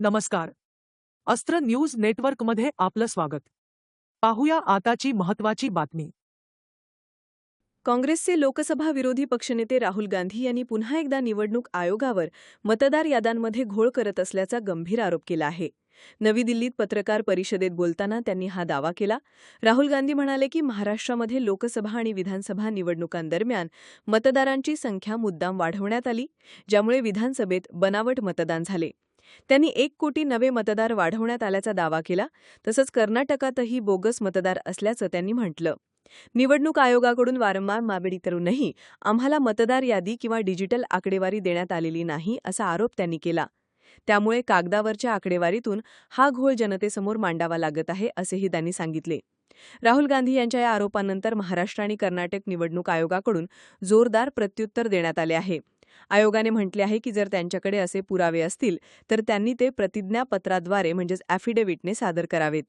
नमस्कार. अस्त्र न्यूज नेटवर्कमध्ये आपलं स्वागत. पाहूया आताची महत्वाची बातमी. काँग्रेसचे लोकसभा विरोधी पक्षनेते राहुल गांधी यांनी पुन्हा एकदा निवडणूक आयोगावर मतदार याद्यांमध्ये घोळ करत असल्याचा गंभीर आरोप केला आहे. नवी दिल्लीत पत्रकार परिषदेत बोलताना त्यांनी हा दावा केला. राहुल गांधी म्हणाले की महाराष्ट्रामध्ये लोकसभा आणि विधानसभा निवडणुकांदरम्यान मतदारांची संख्या मुद्दाम वाढवण्यात आली ज्यामुळे विधानसभेत बनावट मतदान झाले. त्यांनी एक कोटी नवे मतदार वाढवण्यात आल्याचा दावा केला. तसंच कर्नाटकातही बोगस मतदार असल्याचं त्यांनी म्हटलं. निवडणूक आयोगाकडून वारंवार मागणी करूनही आम्हाला मतदार यादी किंवा डिजिटल आकडेवारी देण्यात आलेली नाही असा आरोप त्यांनी केला. त्यामुळे कागदावरच्या आकडेवारीतून हा घोळ जनतेसमोर मांडावा लागत आहे असेही त्यांनी सांगितले. राहुल गांधी यांच्या या आरोपानंतर महाराष्ट्र आणि कर्नाटक निवडणूक आयोगाकडून जोरदार प्रत्युत्तर देण्यात आले आहे. आयोगाने म्हटले आहे की जर त्यांच्याकडे असे पुरावे असतील तर त्यांनी ते प्रतिज्ञापत्राद्वारे म्हणजेच ॲफिडेव्हिटने सादर करावेत.